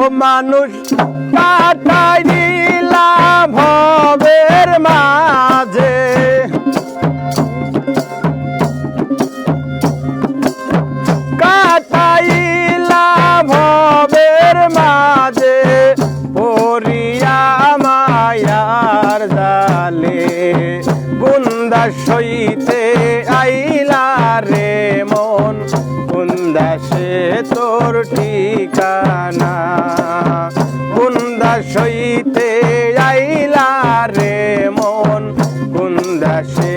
ও মানুষ কাটাই দিলাম ভবের মাঝে। কাটাইলাম ভবের মাঝে পরিয়া মায়ার জালে। বুন্দা সইতে আইলা রে মন বুন্দা সে তোর ঠিকানা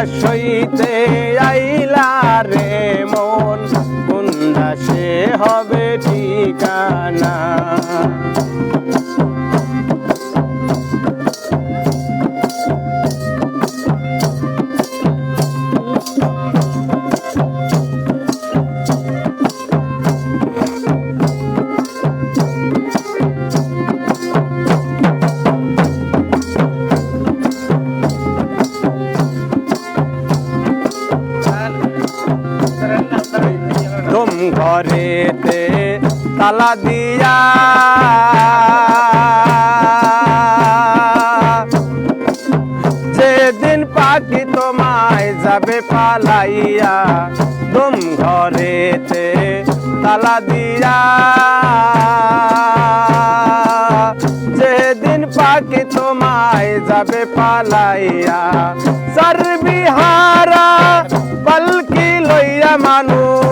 কুন্দা সইতে আইলা রে মন কুন্দা সে হবে ঠিকানা? তালা দিয়া। যেদিন পাখি তোমায় যাবে পালাইয়া তুম ঘরেতে তালা দিয়া। যেদিন পাখি তোমায় যাবে পালাইয়া, সর্বিহারা পালকি লইয়া মানুষ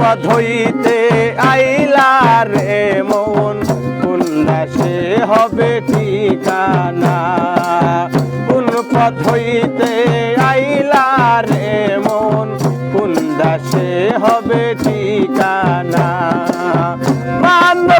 পথ হইতে আইলা রে কোন দেশে হবে ঠিকানা। কোন পথ হইতে আইলা রে কোন দেশে হবে ঠিকানা। মানব